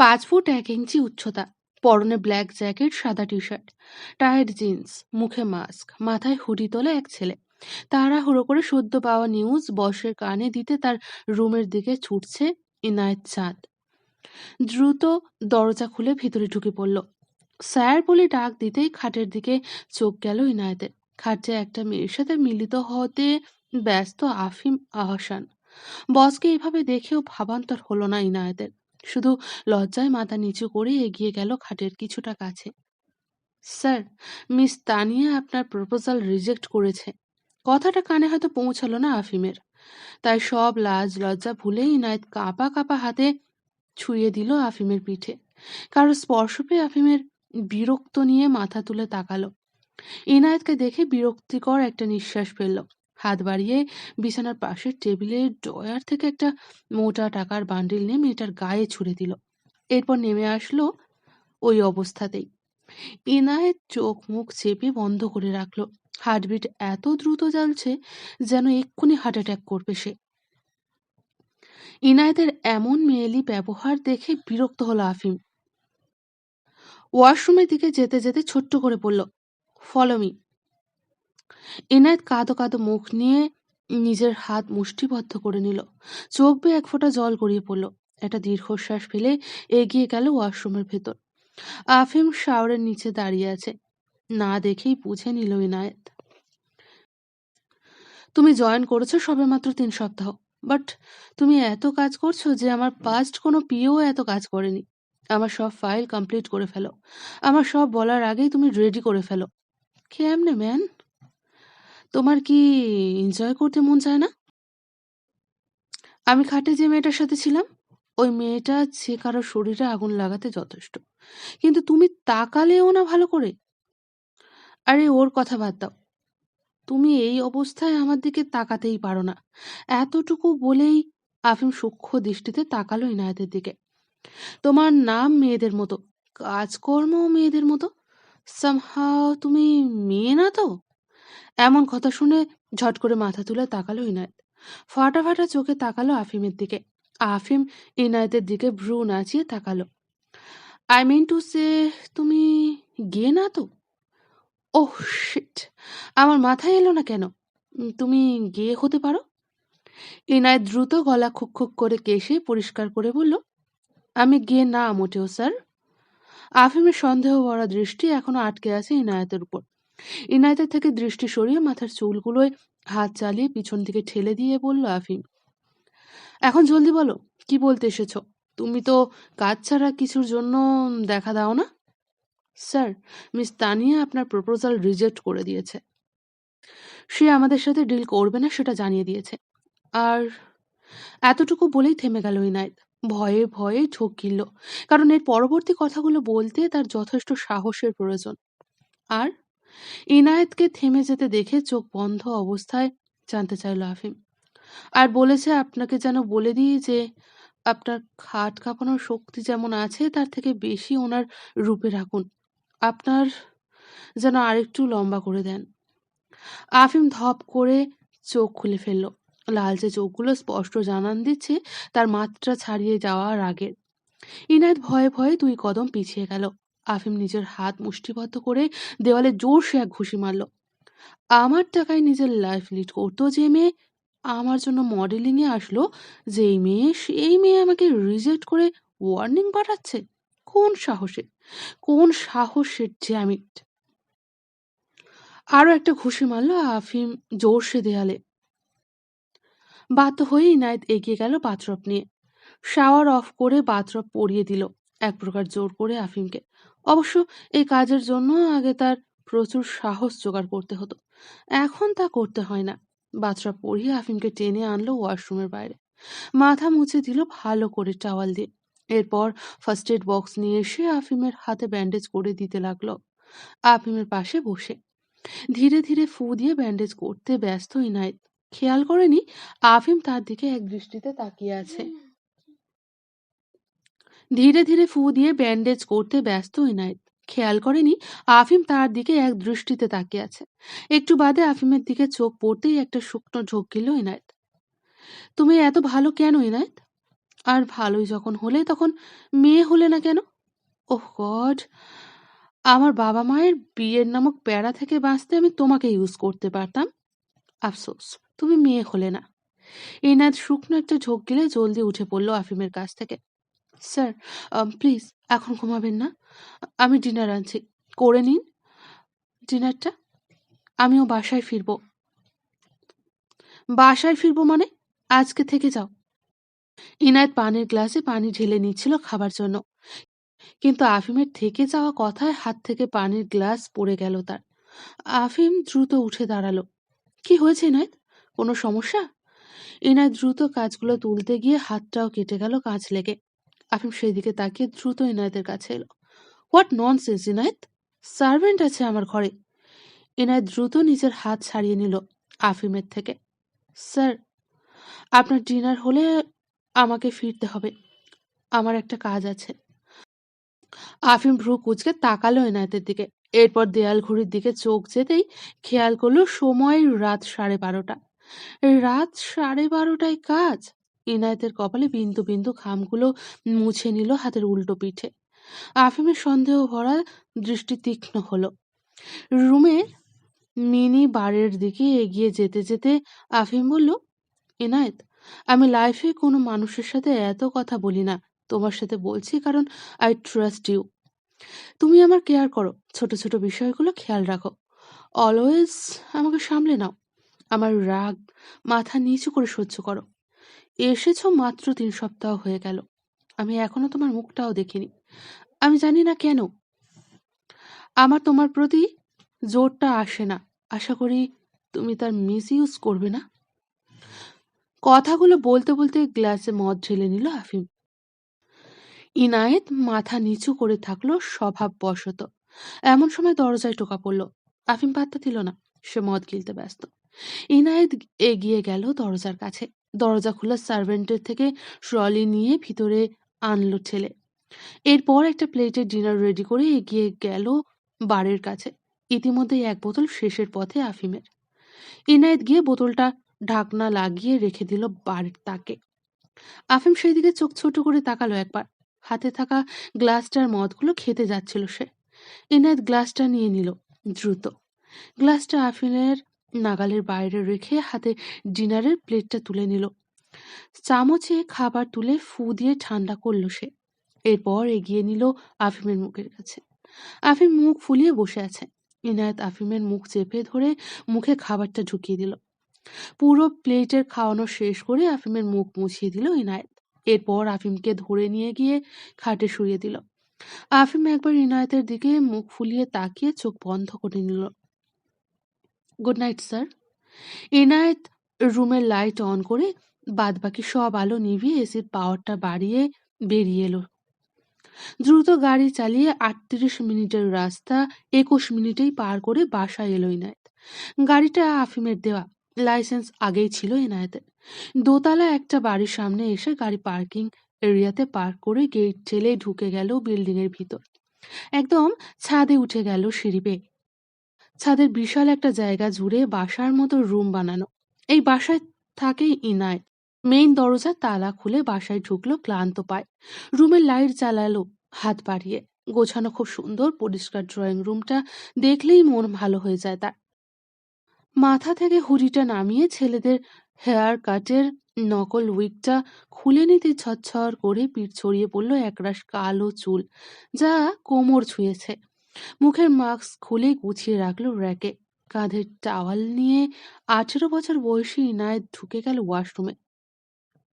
পাঁচ ফুট এক ইঞ্চি উচ্চতা, পরনে ব্ল্যাক জ্যাকেট, সাদা টি শার্ট টায়ার্ড জিন্স, মুখে মাস্ক, মাথায় হুডি তোলা এক ছেলে। তাড়াহুড়ো করে সদ্য পাওয়া নিউজ বসের কানে দিতে তার রুমের দিকে ছুটছে ইনায়েত চাঁদ। দ্রুত দরজা খুলে ভিতরে ঢুকে পড়ল। স্যার বলে ডাক দিতেই খাটের দিকে চোখ গেল ইনায়েতের। খাটে একটা মেয়ের সাথে মিলিত হতে ব্যস্ত আফিম আহসান। বসকে এভাবে দেখেও ভাবান্তর হলো না ইনায়েতের। শুধু লজ্জায় মাথা নিচু করে এগিয়ে গেল খাটের কিছুটা কাছে। স্যার, মিস তানিয়া আপনার প্রপোজাল রিজেক্ট করেছে। কথাটা কানে হয়তো পৌঁছালো না আফিমের। তাই সব লাজ লজ্জা ভুলে ইনায়েত কাঁপা কাঁপা হাতে ছুঁয়ে দিল আফিমের পিঠে। কারও স্পর্শ পেয়ে আফিমের বিরক্ত নিয়ে মাথা তুলে তাকালো। ইনায়েতকে দেখে বিরক্তিকর একটা নিঃশ্বাস ফেলল। হাত বাড়িয়ে বিছানার পাশের টেবিলের ড্রয়ার থেকে একটা মোটা টাকার বান্ডিল নিয়ে মেয়েটার গায়ে ছুড়ে দিল। এরপর নেমে আসলো ওই অবস্থাতেই। ইনায়েত চোখ মুখ চেপে বন্ধ করে রাখল। হার্টবিট এত দ্রুত জ্বলছে যেন এক্ষুনি হার্ট অ্যাটাক করবে সে। ইনায়েতের এমন মেয়েলি ব্যবহার দেখে বিরক্ত হলো আফিম। ওয়াশরুমের দিকে যেতে যেতে ছোট্ট করে বলল ফলো মি এনায়েত কাঁদো কাঁদো মুখ নিয়ে নিজের হাত মুষ্টিবদ্ধ করে নিল। চোখ বেয়ে এক ফোঁটা জল গড়িয়ে পড়ল। একটা দীর্ঘশ্বাস ফেলে এগিয়ে গেল ওয়াশরুমের ভেতর। আফিম শাওয়ারের নিচে দাঁড়িয়ে আছে। না দেখেই বুঝে নিল ইনায়েত তুমি জয়েন করেছ সবে মাত্র তিন সপ্তাহ, বাট তুমি এত কাজ করছ যে আমার পাস্ট কোনো পিও এত কাজ করেনি। আমার সব ফাইল কমপ্লিট করে ফেলো। আমার সব বলার আগেই তুমি রেডি করে ফেলো। কেমনে ম্যান তোমার কি এনজয় করতে মন চায় না? আমি খাটে যে মেয়েটার সাথে ছিলাম, ওই মেয়েটা যে কারও শরীরে আগুন লাগাতে যথেষ্ট। কিন্তু তুমি তাকালেও না ভালো করে। আরে ওর কথা বাদ দাও। তুমি এই অবস্থায় আমার দিকে তাকাতেই পারো না। এতটুকু বলেই আফিম সূক্ষ্ম দৃষ্টিতে তাকালো ইনায়েতের দিকে। তোমার নাম মেয়েদের মতো কাজকর্ম মেয়েদের মতো। সামহাও তুমি মেয়ে না তো? এমন কথা শুনে ঝট করে মাথা তুলে তাকালো ইনায়েত। ফাটা ফাটা চোখে তাকালো আফিমের দিকে। আফিম ইনায়েতের দিকে ভ্রু নাচিয়ে তাকালো। আই মিন টু সে তুমি গে না তো? ওহ শিট আমার মাথায় এলো না কেন? তুমি গে হতে পারো? ইনায়েত দ্রুত গলা খুক খুক করে কেশে পরিষ্কার করে বলল, আমি গে না মোটেও, স্যার। আফিমের সন্দেহ ভরা দৃষ্টি এখনও আটকে আছে ইনায়েতের উপর। ইনায়েতের থেকে দৃষ্টি সরিয়ে মাথার চুলগুলোয় হাত চালিয়ে পিছন থেকে ঠেলে দিয়ে বলল আফিম, এখন জলদি বলো, কি বলতে এসেছ? তুমি তো কাজ ছাড়া কিছুর জন্য দেখা দাও না? স্যার, মিস তানিয়া আপনার প্রপোজাল রিজেক্ট করে দিয়েছে। সে আমাদের সাথে ডিল করবে না সেটা জানিয়ে দিয়েছে। আর এতটুকু বলেই থেমে গেল ইনায়েত। ভয়ে ভয়ে ঝোঁক গিলল, কারণ এর পরবর্তী কথাগুলো বলতে তার যথেষ্ট সাহসের প্রয়োজন। আর ইনায়েতকে থেমে যেতে দেখে চোখ বন্ধ অবস্থায় জানতে চাইল আফিম। আর বলেছে, আপনাকে যেন বলে দিই যে, আপনার খাট কাঁপানোর শক্তি যেমন আছে, তার থেকে বেশি ওনার রূপে রাখুন। আপনার যেন আরেকটু লম্বা করে দেন। আফিম ধপ করে চোখ খুলে ফেলল। লালচে চোখগুলো স্পষ্ট জানান দিচ্ছে, তার মাত্রা ছাড়িয়ে যাওয়ার আগের। ইনায়েত ভয়ে ভয়ে দুই কদম পিছিয়ে গেল। আফিম নিজের হাত মুষ্টিবদ্ধ করে দেওয়ালে জোরসে এক ঘুষি মারল। আমার টাকায় নিজের লাইফ লিড করতো যে মেয়ে, আমার জন্য মডেলিংয়ে আসলো যে এই মেয়ে সেই মেয়ে আমাকে রিজেক্ট করে ওয়ার্নিং পাঠাচ্ছে। কোন সাহসে? কোন সাহসের জ্যামিট আরও একটা ঘুষি মারল আফিম জোরসে দেয়ালে। বাধ্য হয়ে ইনায়েত এগিয়ে গেল বাথরপ নিয়ে। শাওয়ার অফ করে বাথরপ পরিয়ে দিল। এক প্রকার জোর করে আফিমকে। অবশ্য এই কাজের জন্য আগে তার প্রচুর সাহস জোগাড় করতে হতো। এখন তা করতে হয় না। বাচ্চা পরিয়ে আফিমকে টেনে আনলো ওয়াশরুমের বাইরে। মাথা মুছে দিল ভালো করে টাওয়াল দিয়ে। এরপর ফার্স্ট এড বক্স নিয়ে এসে আফিমের হাতে ব্যান্ডেজ করে দিতে লাগল। আফিমের পাশে বসে। ধীরে ধীরে ফু দিয়ে ব্যান্ডেজ করতে ব্যস্ত ইনায়েত খেয়াল করেনি আফিম তার দিকে এক দৃষ্টিতে তাকিয়ে আছে। ধীরে ধীরে ফু দিয়ে ব্যান্ডেজ করতে ব্যস্ত ইনায়েত। খেয়াল করেনি, আফিম তার দিকে এক দৃষ্টিতে তাকিয়ে আছে। একটু বাদে আফিমের দিকে চোখ পড়তেই একটা শুকনো ঝোঁক গেল ইনায়েত। তুমি এত ভালো কেন ইনায়েত? আর ভালোই যখন হলে তখন মেয়ে হলে না কেন? ওহ গড, আমার বাবা মায়ের বিয়ের নামক প্যারা থেকে বাঁচতে আমি তোমাকে ইউজ করতে পারতাম। আফসোস, তুমি মেয়ে হলে না। এনাদ শুকনো একটা ঝোঁক গেলে জলদি উঠে পড়ল আফিমের কাছ থেকে। স্যার প্লিজ, এখন ঘুমাবেন না। আমি ডিনার আনছি। করে নিন ডিনারটা। আমিও বাসায় ফিরবো। বাসায় ফিরবো মানে? আজকে থেকে যাও। ইনায়েত পানির গ্লাসে পানি ঢেলে নিচ্ছিল খাবার জন্য। কিন্তু আফিমের থেকে যাওয়া কথায় হাত থেকে পানির গ্লাস পড়ে গেল তার। আফিম দ্রুত উঠে দাঁড়াল। কি হয়েছে ইনায়েত? কোনো সমস্যা? ইনায়েত দ্রুত কাজগুলো তুলতে গিয়ে হাতটাও কেটে গেল কাজ লেগে। আফিম সেই দিকে তাকিয়ে দ্রুত ইনায়েতের কাছে এলো। What nonsense Inayat! সার্ভেন্ট আছে আমার ঘরে। ইনায়েত দ্রুত নিজের হাত ছাড়িয়ে নিল আফিমের থেকে। স্যার আপনার ডিনার হলে আমাকে ফিরতে হবে। আমার একটা কাজ আছে। আফিম ভ্রু কুচকে তাকালো এনায়েতের দিকে। এরপর দেয়াল ঘড়ির দিকে চোখ যেতেই খেয়াল করল সময় রাত সাড়ে বারোটা। রাত সাড়ে বারোটায় কাজ? ইনায়েতের কপালে বিন্দু বিন্দু খামগুলো মুছে নিল হাতের উল্টো পিঠে। আফিমের সন্দেহ ভরা দৃষ্টি তীক্ষ্ণ হলো। রুমের মিনি বারের দিকে এগিয়ে যেতে যেতে আফিম বলল, ইনায়েত, আমি লাইফে কোনো মানুষের সাথে এত কথা বলি না। তোমার সাথে বলছি কারণ আই ট্রাস্ট ইউ। তুমি আমার কেয়ার করো। ছোট ছোট বিষয়গুলো খেয়াল রাখো। অলওয়েজ আমাকে সামলে নাও। আমার রাগ মাথা নিচু করে সহ্য করো। এসেছ মাত্র তিন সপ্তাহ হয়ে গেল। আমি এখনও তোমার মুখটাও দেখিনি। আমি জানি না কেন। আমার তোমার প্রতি জোরটা আসে না। আশা করি তুমি তার মিস ইউজ করবে না। কথাগুলো বলতে বলতে গ্লাসে মদ ঢেলে নিল আফিম ইনায়েত মাথা নিচু করে থাকল স্বভাব স্বভাববশত। এমন সময় দরজায় টোকা পড়ল। আফিম পাত্তা দিল না। সে মদ গিলতে ব্যস্ত। ইনায়েত এগিয়ে গেল দরজার কাছে। দরজা খোলা সার্ভেন্টের থেকে ট্রলি নিয়ে ভিতরে আনলো ছেলে এরপর একটা প্লেটে ডিনার রেডি করে এগিয়ে গেল বারের কাছে। ইতিমধ্যেই এক বোতল শেষের পথে আফিমের। ইনায়েত গিয়ে বোতলটা ঢাকনা লাগিয়ে রেখে দিল বারের তাকে। আফিম সেই দিকে চোখ ছোট করে তাকালো একবার। হাতে থাকা গ্লাসটার মদগুলো খেতে যাচ্ছিল সে। ইনায়েত গ্লাসটা নিয়ে নিল দ্রুত। গ্লাসটা আফিমের নাগালের বাইরে রেখে হাতে ডিনারের প্লেটটা তুলে নিল। চামচে খাবার তুলে ফু দিয়ে ঠান্ডা করল সে। এরপর এগিয়ে নিল আফিমের মুখের কাছে। আফিম মুখ ফুলিয়ে বসে আছে। ইনায়েত আফিমের মুখ চেপে ধরে মুখে খাবারটা ঢুকিয়ে দিল। পুরো প্লেটের খাওয়ানো শেষ করে আফিমের মুখ মুছিয়ে দিল ইনায়েত। এরপর আফিমকে ধরে নিয়ে গিয়ে খাটে শুয়ে দিল। আফিম একবার ইনায়েতের দিকে মুখ ফুলিয়ে তাকিয়ে চোখ বন্ধ করে নিল। গুড নাইট স্যার ইনায়েত রুমের লাইট অন করে বাদবাকি সব আলো নিভিয়ে এসির পাওয়ারটা বাড়িয়ে বেরিয়ে এলো। দ্রুত গাড়ি চালিয়ে আটত্রিশ মিনিটের রাস্তা একুশ মিনিটেই পার করে বাসায় এলো ইনায়েত গাড়িটা আফিমের দেওয়া। লাইসেন্স আগেই ছিল এনায়েতের। দোতলা একটা বাড়ির সামনে এসে গাড়ি পার্কিং এরিয়াতে পার্ক করে গেট ঠেলে ঢুকে গেল বিল্ডিং এর ভিতর। একদম ছাদে উঠে গেল সিঁড়ি বেয়ে। ছাদের বিশাল একটা জায়গা জুড়ে বাসার মতো রুম বানানো। এই বাসায় থাকে ইনায়। মেইন দরজা, তালা খুলে বাসায় ঢুকলো, ক্লান্ত পায়। রুমের লাইট জ্বালালো, হাত বাড়িয়ে। গোছানো খুব সুন্দর, পরিষ্কার ড্রয়িং রুমটা দেখলেই মন ভালো হয়ে যায় তার। মাথা থেকে হুডিটা নামিয়ে ছেলেদের হেয়ার কাটের নকল উইগটা খুলে নিতে ছচ্ছর করে পিঠ ছড়িয়ে পড়ল একরাশ কালো চুল, যা কোমর ছুঁয়েছে। মুখের মাস্ক খুলে গুছিয়ে রাখল র্যাকে। কাঁধের টাওয়াল নিয়ে আঠেরো বছর বয়সী ইনায়েত ঢুকে গেল ওয়াশরুমে।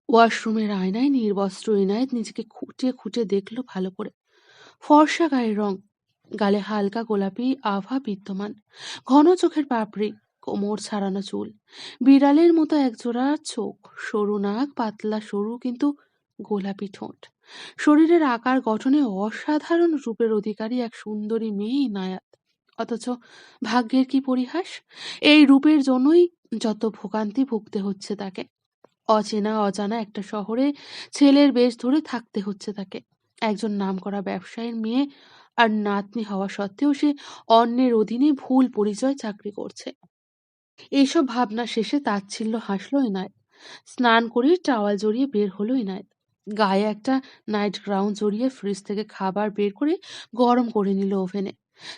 ওয়াশরুমের আয়নায় নির্বস্ত্র ইনায়েত নিজেকে খুঁটে খুঁটে দেখল ভালো করে। ফর্সা গায়ের রং, গালে হালকা গোলাপি, আভা বিদ্যমান, ঘন চোখের পাপড়ি, কোমর ছাড়ানো চুল, বিড়ালের মতো একজোড়া চোখ, সরু নাক, পাতলা সরু কিন্তু গোলাপি ঠোঁট। শরীরের আকার গঠনে অসাধারণ রূপের অধিকারী এক সুন্দরী মেয়ে ইনায়াত অথচ ভাগ্যের কি পরিহাস? এই রূপের জন্যই যত ভোগান্তি ভুগতে হচ্ছে তাকে। অচেনা অজানা একটা শহরে ছেলের বেশ ধরে থাকতে হচ্ছে তাকে। একজন নামকরা ব্যবসায়ীর মেয়ে আর নাতনি হওয়া সত্ত্বেও সে অন্যের অধীনে ভুল পরিচয় চাকরি করছে। এইসব ভাবনা শেষে তাচ্ছিল্য হাসলো এনায়েত স্নান করে টাওয়াল জড়িয়ে বের হলো এনায়েত গায়ে একটা নাইট গ্রাউন্ড জড়িয়ে ফ্রিজ থেকে খাবার বের করে গরম করে নিল ওভেনে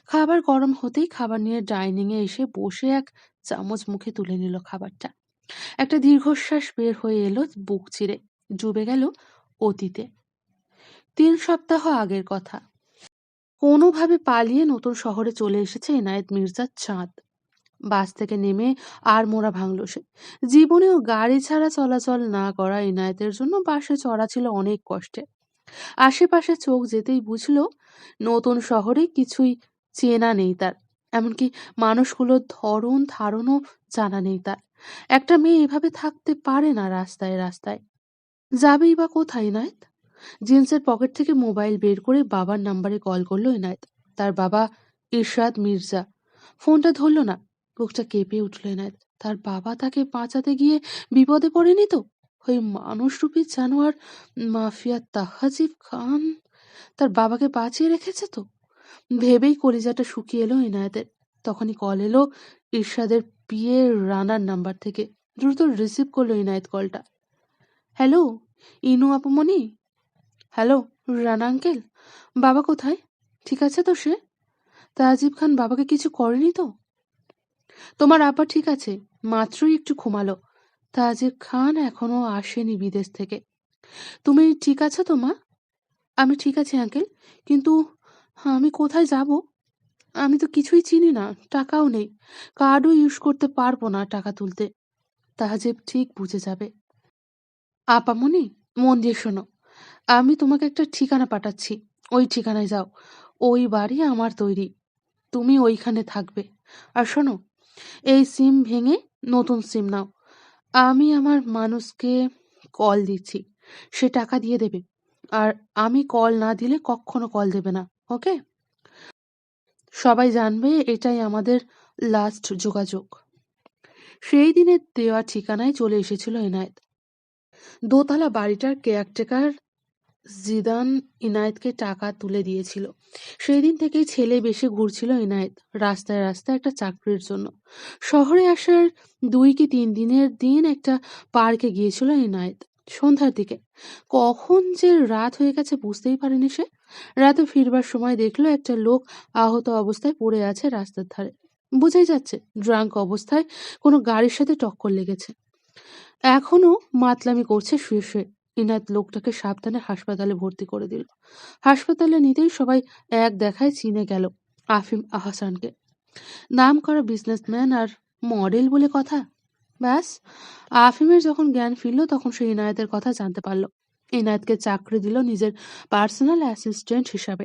খাবার গরম হতেই খাবার নিয়ে ডাইনিং এ এসে বসে এক চামচ মুখে তুলে নিল খাবারটা। একটা দীর্ঘশ্বাস বের হয়ে এলো বুক চিরে, ডুবে গেল অতীতে। তিন সপ্তাহ আগের কথা। কোনোভাবে পালিয়ে নতুন শহরে চলে এসেছে এনায়েত মির্জার চাঁদ। বাস থেকে নেমে আর মোড়া ভাঙল সে। জীবনেও গাড়ি ছাড়া চলাচল না করা ইনায়েতের জন্য বাসে চড়া ছিল অনেক কষ্টে। আশেপাশে চোখ যেতেই বুঝলো, নতুন শহরে কিছুই চেনা নেই তার। এমনকি মানুষগুলোর ধরন, ধারণও জানা নেই তার। একটা মেয়ে এভাবে থাকতে পারে না রাস্তায় রাস্তায়। যাবেই বা কোথায় ইনায়েত? জিন্সের পকেট থেকে মোবাইল বের করে বাবার নাম্বারে কল করল ইনায়েত। তার বাবা ইরশাদ মির্জা। ফোনটা ধরলো না। বুকটা কেঁপে উঠল এনায়েত তার বাবা তাকে বাঁচাতে গিয়ে বিপদে পড়েনি তো? ওই মানুষরূপী জানোয়ার মাফিয়া তাহাজিব খান তার বাবাকে বাঁচিয়ে রেখেছে তো? ভেবেই কলিজাটা শুকিয়ে এলো এনায়েতের। তখনই কল এলো ইরশাদের পিয়ে রানার নাম্বার থেকে। দ্রুত রিসিভ করল ইনায়েত কলটা। হ্যালো, ইনু আপুমনি হ্যালো, রানা আঙ্কেল? বাবা কোথায়? ঠিক আছে তো সে? তাজিব খান বাবাকে কিছু করেনি তো? তোমার আব্বা ঠিক আছে, মাত্রই একটু ঘুমালো। তাজিব খান এখনও আসেনি বিদেশ থেকে। তুমি ঠিক আছো তো, মা? আমি ঠিক আছি, আঙ্কেল, কিন্তু আমি কোথায় যাব? আমি তো কিছুই চিনি না, টাকাও নেই কার্ডও ইউজ করতে পারব না টাকা তুলতে। তাহাজেব ঠিক বুঝে যাবে। আপামনি মন দিয়ে শোনো, আমি তোমাকে একটা ঠিকানা পাঠাচ্ছি, ওই ঠিকানায় যাও, ওই বাড়ি আমার তৈরি, তুমি ওইখানে থাকবে। আর শোনো এই সিম ভেঙে নতুন সিম নাও। আমি আমার মানুষকে কল দিচ্ছি। সে টাকা দিয়ে দেবে। আর আমি কল না দিলে কখনো কল দেবে না ওকে সবাই জানবে এটাই আমাদের লাস্ট যোগাযোগ। সেই দিনের দেওয়া ঠিকানায় চলে এসেছিল এনায়েত। দোতলা বাড়িটার কেয়ারটেকার জিদান ইনায়েতকে টাকা তুলে দিয়েছিল। সেই দিন থেকেই ছেলে বেশি ঘুরছিল ইনায়েত রাস্তায় রাস্তায় একটা চাকরির জন্য। শহরে আসার দুই কি তিন দিনের দিন একটা পার্কে গিয়েছিল ইনায়েত সন্ধ্যার দিকে। কখন যে রাত হয়ে গেছে বুঝতেই পারেনি সে। রাতে ফিরবার সময় দেখল একটা লোক আহত অবস্থায় পড়ে আছে রাস্তার ধারে। বোঝাই যাচ্ছে ড্রাঙ্ক অবস্থায় কোনো গাড়ির সাথে টক্কর লেগেছে। এখনও মাতলামি করছে শুয়ে শুয়ে। ইনায়েত লোকটাকে সাবধানে হাসপাতালে ভর্তি করে দিল। হাসপাতালে নিতেই সবাই এক দেখায় চিনে গেল আফিম আহসানকে। নাম করা বিজনেসম্যান আর মডেল বলে কথা। ব্যাস, আফিমের যখন জ্ঞান ফিরল তখন সে ইনায়েতের কথা জানতে পারল। ইনায়েতকে চাকরি দিল নিজের পার্সোনাল অ্যাসিস্ট্যান্ট হিসাবে।